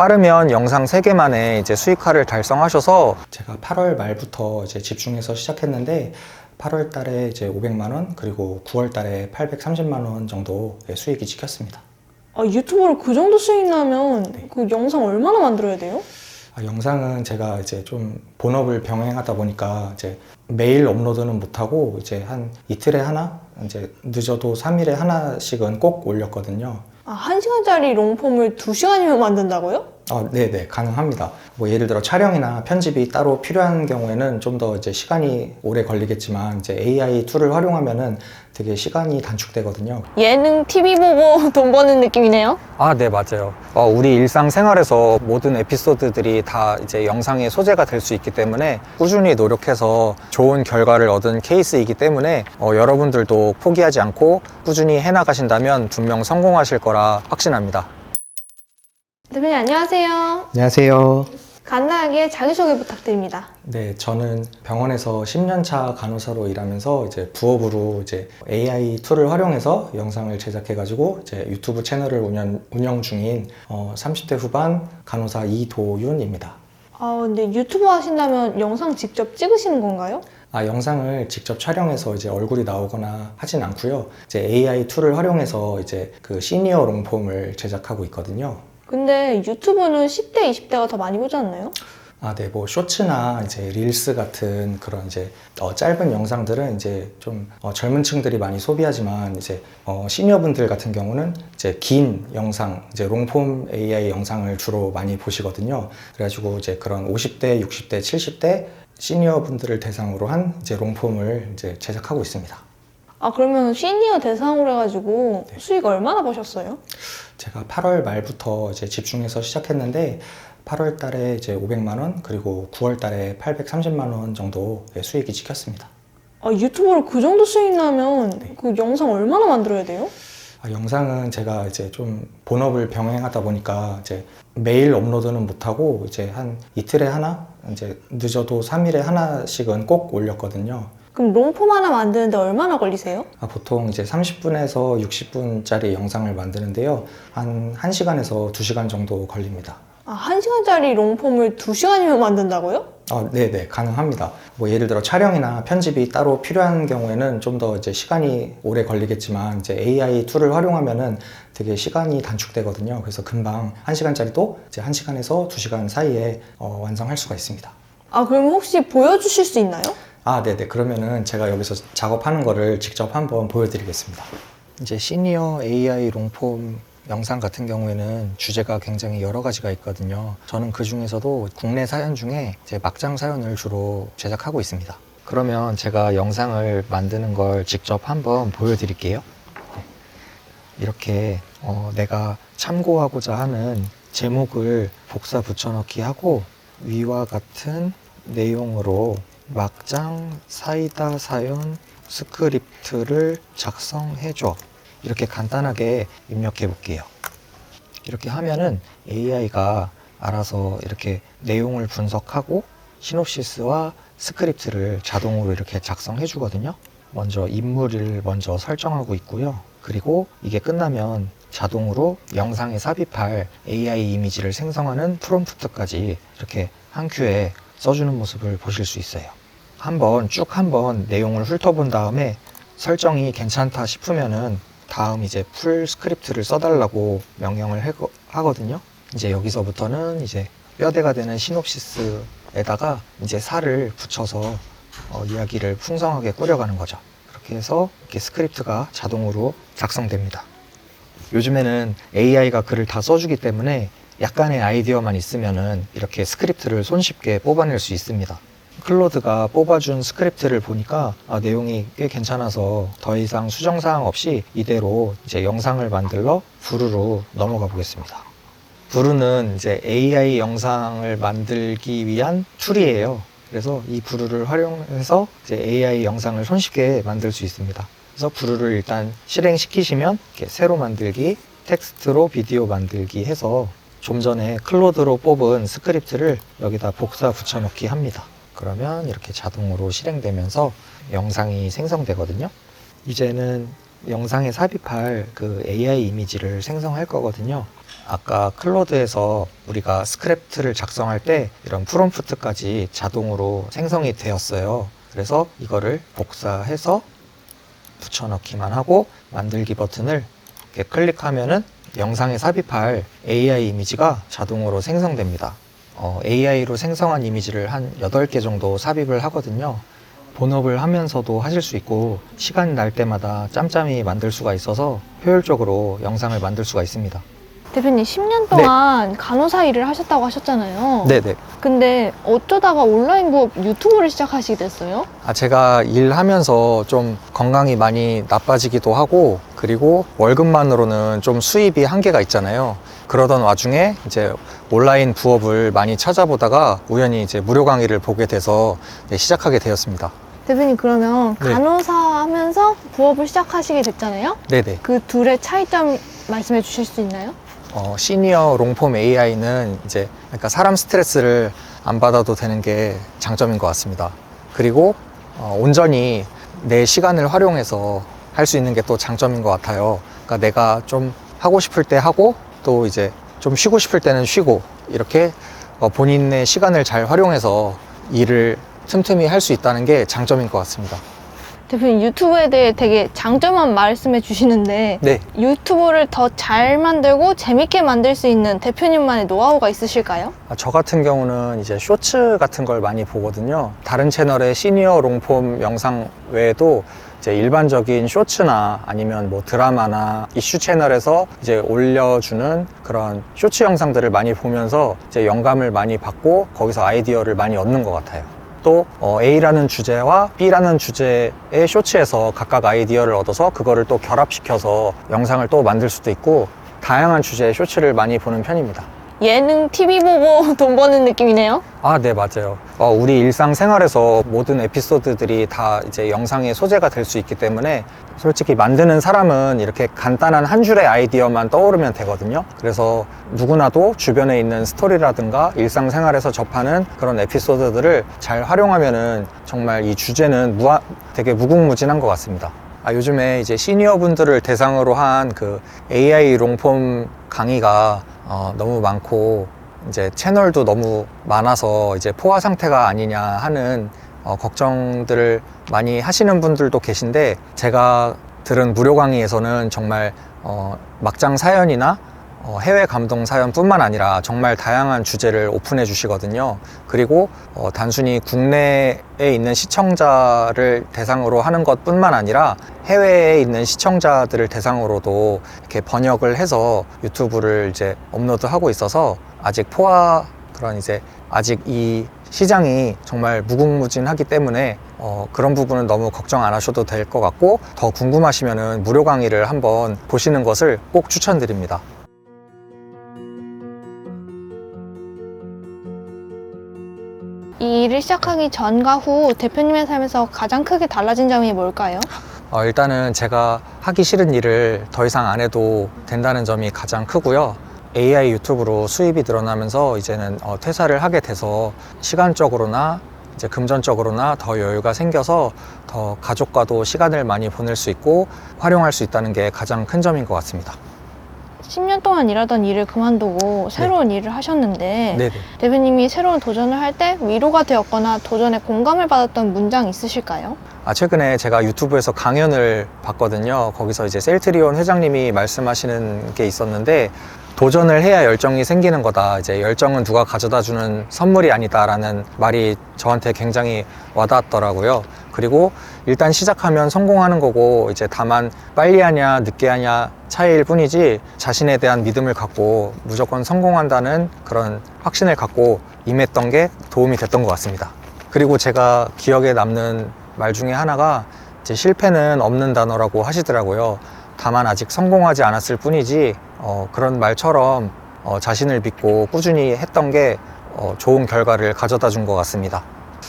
빠르면 영상 3개 만에 이제 수익화를 달성하셔서 제가 8월 말부터 이제 집중해서 시작했는데 8월 달에 이제 500만 원 그리고 9월 달에 830만 원 정도 수익이 찍혔습니다. 아, 유튜브로 그 정도 수익 나면 그 영상 얼마나 만들어야 돼요? 아, 영상은 제가 이제 좀 본업을 병행하다 보니까 이제 매일 업로드는 못하고 이제 한 이틀에 하나, 이제 늦어도 3일에 하나씩은 꼭 올렸거든요. 아, 한 시간짜리 롱폼을 두 시간이면 만든다고요? 아, 네네, 가능합니다. 뭐 예를 들어 촬영이나 편집이 따로 필요한 경우에는 좀 더 이제 시간이 오래 걸리겠지만 이제 AI 툴을 활용하면은 되게 시간이 단축되거든요. 예능 TV 보고 돈 버는 느낌이네요. 아, 네, 맞아요. 어, 우리 일상생활에서 모든 에피소드들이 다 이제 영상의 소재가 될 수 있기 때문에 꾸준히 노력해서 좋은 결과를 얻은 케이스이기 때문에 어, 여러분들도 포기하지 않고 꾸준히 해나가신다면 분명 성공하실 거라 확신합니다. 대표님 안녕하세요. 안녕하세요. 간단하게 자기소개 부탁드립니다. 네, 저는 병원에서 10년차 간호사로 일하면서 이제 부업으로 이제 AI 툴을 활용해서 영상을 제작해가지고 이제 유튜브 채널을 운영, 운영 중인 어, 30대 후반 간호사 이도윤입니다. 아, 근데 유튜브 하신다면 영상 직접 찍으시는 건가요? 아, 영상을 직접 촬영해서 이제 얼굴이 나오거나 하진 않고요. 이제 AI 툴을 활용해서 이제 그 시니어 롱폼을 제작하고 있거든요. 근데 유튜브는 10대, 20대가 더 많이 보지 않나요? 아, 네, 뭐 쇼츠나 이제 릴스 같은 그런 이제 어, 짧은 영상들은 이제 좀 어, 젊은 층들이 많이 소비하지만 이제 어, 시니어분들 같은 경우는 이제 긴 영상, 이제 롱폼 AI 영상을 주로 많이 보시거든요. 그래가지고 이제 그런 50대, 60대, 70대 시니어분들을 대상으로 한 이제 롱폼을 이제 제작하고 있습니다. 아, 그러면 시니어 대상으로 해가지고 네. 수익 얼마나 버셨어요? 제가 8월 말부터 이제 집중해서 시작했는데 8월 달에 이제 500만 원 그리고 9월 달에 830만 원 정도 수익이 찍혔습니다. 아, 유튜브로 그 정도 수익 나면 그 영상 얼마나 만들어야 돼요? 아, 영상은 제가 이제 좀 본업을 병행하다 보니까 이제 매일 업로드는 못하고 이제 한 이틀에 하나, 이제 늦어도 3일에 하나씩은 꼭 올렸거든요. 그럼 롱폼 하나 만드는데 얼마나 걸리세요? 아, 보통 이제 30분에서 60분짜리 영상을 만드는데요. 한 1시간에서 2시간 정도 걸립니다. 아, 한 시간짜리 롱폼을 두 시간이면 만든다고요? 아, 네네, 가능합니다. 뭐 예를 들어 촬영이나 편집이 따로 필요한 경우에는 좀 더 이제 시간이 오래 걸리겠지만 이제 AI 툴을 활용하면은 되게 시간이 단축되거든요. 그래서 금방 1시간짜리도 이제 1시간에서 2시간 사이에 어, 완성할 수가 있습니다. 아, 그럼 혹시 보여주실 수 있나요? 아, 네네. 그러면은 제가 여기서 작업하는 거를 직접 한번 보여드리겠습니다. 이제 시니어 AI 롱폼 영상 같은 경우에는 주제가 굉장히 여러 가지가 있거든요. 저는 그 중에서도 국내 사연 중에 이제 막장 사연을 주로 제작하고 있습니다. 그러면 제가 영상을 만드는 걸 직접 한번 보여드릴게요. 네. 이렇게 어, 내가 참고하고자 하는 제목을 복사 붙여넣기 하고 위와 같은 내용으로 막장 사이다 사연 스크립트를 작성해줘. 이렇게 간단하게 입력해 볼게요. 이렇게 하면은 AI가 알아서 이렇게 내용을 분석하고 시놉시스와 스크립트를 자동으로 이렇게 작성해 주거든요. 먼저 인물을 먼저 설정하고 있고요. 그리고 이게 끝나면 자동으로 영상에 삽입할 AI 이미지를 생성하는 프롬프트까지 이렇게 한 큐에 써주는 모습을 보실 수 있어요. 한번 쭉 한번 내용을 훑어본 다음에 설정이 괜찮다 싶으면은 다음 이제 풀 스크립트를 써달라고 명령을 하거든요. 이제 여기서부터는 이제 뼈대가 되는 시놉시스에다가 이제 살을 붙여서 어, 이야기를 풍성하게 꾸려가는 거죠. 그렇게 해서 이렇게 스크립트가 자동으로 작성됩니다. 요즘에는 AI가 글을 다 써주기 때문에 약간의 아이디어만 있으면은 이렇게 스크립트를 손쉽게 뽑아낼 수 있습니다. 클로드가 뽑아준 스크립트를 보니까 아, 내용이 꽤 괜찮아서 더 이상 수정사항 없이 이대로 이제 영상을 만들러 부루로 넘어가 보겠습니다. 부루는 이제 AI 영상을 만들기 위한 툴이에요. 그래서 이 부루를 활용해서 이제 AI 영상을 손쉽게 만들 수 있습니다. 그래서 부루를 일단 실행시키시면 이렇게 새로 만들기, 텍스트로 비디오 만들기 해서 좀 전에 클로드로 뽑은 스크립트를 여기다 복사 붙여넣기 합니다. 그러면 이렇게 자동으로 실행되면서 영상이 생성되거든요. 이제는 영상에 삽입할 그 AI 이미지를 생성할 거거든요. 아까 클로드에서 우리가 스크립트를 작성할 때 이런 프롬프트까지 자동으로 생성이 되었어요. 그래서 이거를 복사해서 붙여넣기만 하고 만들기 버튼을 이렇게 클릭하면은 영상에 삽입할 AI 이미지가 자동으로 생성됩니다. 어, AI로 생성한 이미지를 한 8개 정도 삽입을 하거든요. 본업을 하면서도 하실 수 있고 시간 날 때마다 짬짬이 만들 수가 있어서 효율적으로 영상을 만들 수가 있습니다. 대표님 10년 동안 간호사 일을 하셨다고 하셨잖아요. 네네. 근데 어쩌다가 온라인 부업 유튜브를 시작하시게 됐어요? 아, 제가 일하면서 좀 건강이 많이 나빠지기도 하고 그리고 월급만으로는 좀 수입이 한계가 있잖아요. 그러던 와중에 이제 온라인 부업을 많이 찾아보다가 우연히 이제 무료 강의를 보게 돼서 네, 시작하게 되었습니다. 대표님 그러면 네. 간호사 하면서 부업을 시작하시게 됐잖아요. 네네. 그 둘의 차이점 말씀해 주실 수 있나요? 어, 시니어 롱폼 AI는 이제 그러니까 사람 스트레스를 안 받아도 되는 게 장점인 것 같습니다. 그리고 어, 온전히 내 시간을 활용해서 할 수 있는 게 또 장점인 것 같아요. 그러니까 내가 좀 하고 싶을 때 하고 또 이제 좀 쉬고 싶을 때는 쉬고 이렇게 어, 본인의 시간을 잘 활용해서 일을 틈틈이 할 수 있다는 게 장점인 것 같습니다. 대표님 유튜브에 대해 되게 장점만 말씀해 주시는데 네. 유튜브를 더 잘 만들고 재밌게 만들 수 있는 대표님만의 노하우가 있으실까요? 아, 저 같은 경우는 이제 쇼츠 같은 걸 많이 보거든요. 다른 채널의 시니어 롱폼 영상 외에도 이제 일반적인 쇼츠나 아니면 뭐 드라마나 이슈 채널에서 이제 올려주는 그런 쇼츠 영상들을 많이 보면서 이제 영감을 많이 받고 거기서 아이디어를 많이 얻는 것 같아요. 또 어, A라는 주제와 B라는 주제의 쇼츠에서 각각 아이디어를 얻어서 그거를 또 결합시켜서 영상을 또 만들 수도 있고 다양한 주제의 쇼츠를 많이 보는 편입니다. 예능 TV 보고 돈 버는 느낌이네요. 아, 네, 맞아요. 어, 우리 일상생활에서 모든 에피소드들이 다 이제 영상의 소재가 될 수 있기 때문에 솔직히 만드는 사람은 이렇게 간단한 한 줄의 아이디어만 떠오르면 되거든요. 그래서 누구나도 주변에 있는 스토리라든가 일상생활에서 접하는 그런 에피소드들을 잘 활용하면은 정말 이 주제는 무한, 되게 무궁무진한 것 같습니다. 아, 요즘에 이제 시니어 분들을 대상으로 한 그 AI 롱폼 강의가 어, 너무 많고 이제 채널도 너무 많아서 이제 포화 상태가 아니냐 하는 어, 걱정들을 많이 하시는 분들도 계신데 제가 들은 무료 강의에서는 정말 어, 막장 사연이나 어, 해외 감동 사연뿐만 아니라 정말 다양한 주제를 오픈해 주시거든요. 그리고 어, 단순히 국내에 있는 시청자를 대상으로 하는 것뿐만 아니라 해외에 있는 시청자들을 대상으로도 이렇게 번역을 해서 유튜브를 이제 업로드하고 있어서 아직 포화 그런 이제 아직 이 시장이 정말 무궁무진하기 때문에 어, 그런 부분은 너무 걱정 안 하셔도 될 것 같고 더 궁금하시면은 무료 강의를 한번 보시는 것을 꼭 추천드립니다. 일을 시작하기 전과 후 대표님의 삶에서 가장 크게 달라진 점이 뭘까요? 어, 일단은 제가 하기 싫은 일을 더 이상 안 해도 된다는 점이 가장 크고요. AI 유튜브로 수입이 늘어나면서 이제는 어, 퇴사를 하게 돼서 시간적으로나 이제 금전적으로나 더 여유가 생겨서 더 가족과도 시간을 많이 보낼 수 있고 활용할 수 있다는 게 가장 큰 점인 것 같습니다. 10년 동안 일하던 일을 그만두고 새로운 일을 하셨는데 네네. 대표님이 새로운 도전을 할 때 위로가 되었거나 도전에 공감을 받았던 문장 있으실까요? 아, 최근에 제가 유튜브에서 강연을 봤거든요. 거기서 이제 셀트리온 회장님이 말씀하시는 게 있었는데 도전을 해야 열정이 생기는 거다. 이제 열정은 누가 가져다 주는 선물이 아니다라는 말이 저한테 굉장히 와닿았더라고요. 그리고 일단 시작하면 성공하는 거고 이제 다만 빨리 하냐 늦게 하냐 차이일 뿐이지 자신에 대한 믿음을 갖고 무조건 성공한다는 그런 확신을 갖고 임했던 게 도움이 됐던 것 같습니다. 그리고 제가 기억에 남는 말 중에 하나가 이제 실패는 없는 단어라고 하시더라고요. 다만 아직 성공하지 않았을 뿐이지 어, 그런 말처럼 어, 자신을 믿고 꾸준히 했던 게 어, 좋은 결과를 가져다 준 것 같습니다.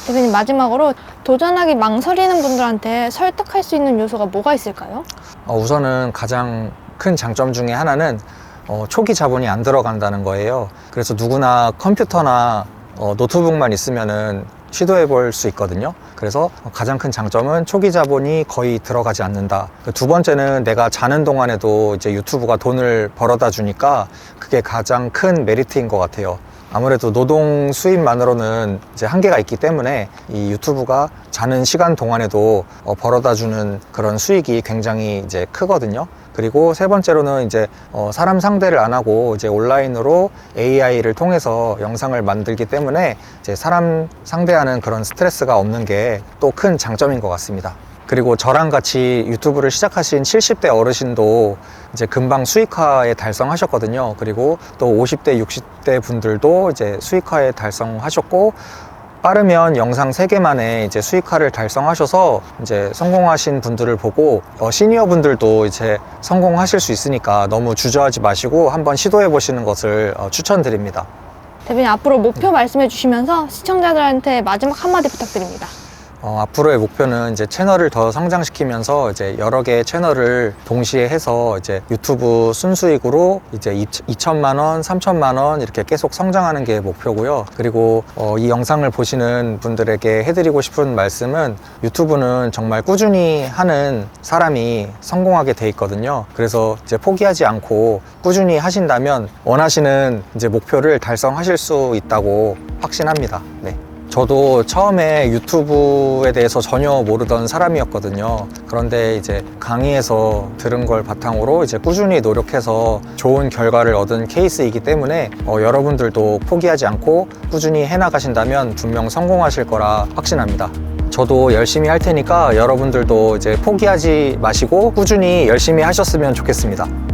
대표님 마지막으로 도전하기 망설이는 분들한테 설득할 수 있는 요소가 뭐가 있을까요? 어, 우선은 가장 큰 장점 중에 하나는 어, 초기 자본이 안 들어간다는 거예요. 그래서 누구나 컴퓨터나 어, 노트북만 있으면은 시도해 볼 수 있거든요. 그래서 가장 큰 장점은 초기 자본이 거의 들어가지 않는다. 그두 번째는 내가 자는 동안에도 이제 유튜브가 돈을 벌어다 주니까 그게 가장 큰 메리트인 것 같아요. 아무래도 노동 수입만으로는 이제 한계가 있기 때문에 이 유튜브가 자는 시간 동안에도 어, 벌어다 주는 그런 수익이 굉장히 이제 크거든요. 그리고 세 번째로는 이제 어, 사람 상대를 안 하고 이제 온라인으로 AI를 통해서 영상을 만들기 때문에 이제 사람 상대하는 그런 스트레스가 없는 게 또 큰 장점인 것 같습니다. 그리고 저랑 같이 유튜브를 시작하신 70대 어르신도 이제 금방 수익화에 달성하셨거든요. 그리고 또 50대, 60대 분들도 이제 수익화에 달성하셨고 빠르면 영상 3개 만에 이제 수익화를 달성하셔서 이제 성공하신 분들을 보고 어, 시니어 분들도 이제 성공하실 수 있으니까 너무 주저하지 마시고 한번 시도해 보시는 것을 어, 추천드립니다. 대표님 앞으로 목표 말씀해 주시면서 시청자들한테 마지막 한마디 부탁드립니다. 어, 앞으로의 목표는 이제 채널을 더 성장시키면서 이제 여러 개의 채널을 동시에 해서 이제 유튜브 순수익으로 이제 2천만 원, 3천만 원 이렇게 계속 성장하는 게 목표고요. 그리고 어, 이 영상을 보시는 분들에게 해드리고 싶은 말씀은 유튜브는 정말 꾸준히 하는 사람이 성공하게 돼 있거든요. 그래서 이제 포기하지 않고 꾸준히 하신다면 원하시는 이제 목표를 달성하실 수 있다고 확신합니다. 네. 저도 처음에 유튜브에 대해서 전혀 모르던 사람이었거든요. 그런데 이제 강의에서 들은 걸 바탕으로 이제 꾸준히 노력해서 좋은 결과를 얻은 케이스이기 때문에 어, 여러분들도 포기하지 않고 꾸준히 해나가신다면 분명 성공하실 거라 확신합니다. 저도 열심히 할 테니까 여러분들도 이제 포기하지 마시고 꾸준히 열심히 하셨으면 좋겠습니다.